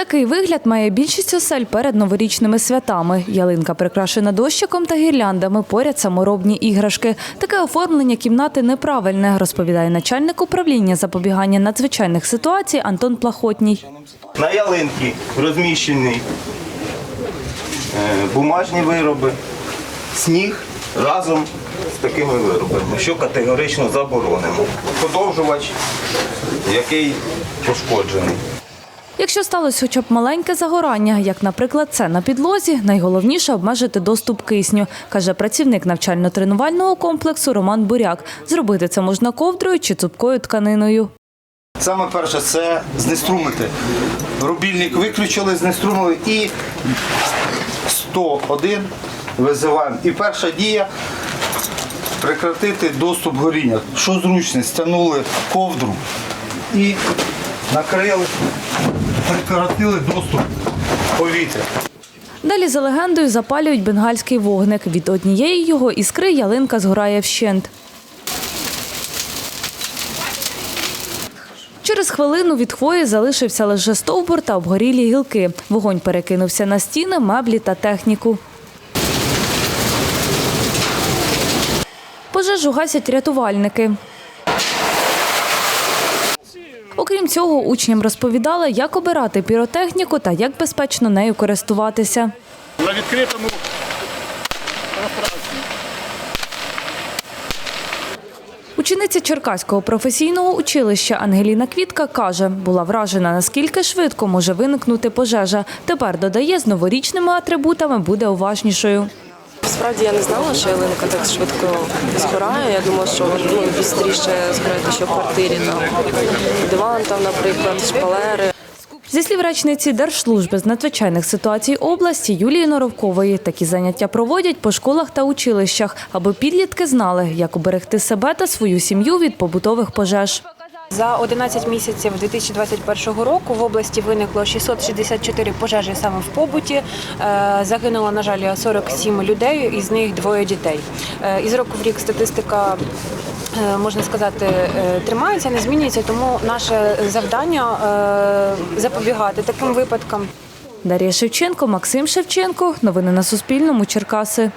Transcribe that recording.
Такий вигляд має більшість осель перед новорічними святами. Ялинка прикрашена дощиком та гірляндами, поряд саморобні іграшки. Таке оформлення кімнати неправильне, розповідає начальник управління запобігання надзвичайних ситуацій Антон Плахотній. На ялинці розміщені е, бумажні вироби, сніг разом з такими виробами, що категорично заборонено. Подовжувач, який пошкоджений. Якщо сталося хоча б маленьке загорання, як, наприклад, це на підлозі, найголовніше обмежити доступ кисню, каже працівник навчально-тренувального комплексу Роман Буряк. Зробити це можна ковдрою чи цупкою тканиною. Саме перше це знеструмити. Рубільник виключили, знеструмили і 101 визиваємо. І перша дія прекратити доступ горіння. Що зручно, стягнули ковдру і накрили, прекратили доступ повітря. Далі за легендою запалюють бенгальський вогник. Від однієї його іскри ялинка згорає вщент. Через хвилину від хвої залишився лише стовбур та обгорілі гілки. Вогонь перекинувся на стіни, меблі та техніку. Пожежу гасять рятувальники. Окрім цього, учням розповідали, як обирати піротехніку та як безпечно нею користуватися. на відкритому Учениця Черкаського професійного училища Ангеліна Квітка каже, була вражена, наскільки швидко може виникнути пожежа. Тепер додає, з новорічними атрибутами буде уважнішою. Справді я не знала, що ялинка так швидко згорає. Я думала, що ну, швидше згорає, що в квартирі там диван, там, наприклад, шпалери. Зі слів речниці Держслужби з надзвичайних ситуацій області Юлії Норовкової, такі заняття проводять по школах та училищах, аби підлітки знали, як уберегти себе та свою сім'ю від побутових пожеж. За 11 місяців 2021 року в області виникло 664 пожежі саме в побуті. Е, Загинуло, на жаль, 47 людей, із них двоє дітей. Е, Із року в рік статистика. е, Можна сказати, тримається, не змінюється, тому наше завдання запобігати таким випадкам. Дар'я Шевченко, Максим Шевченко. Новини на Суспільному. Черкаси.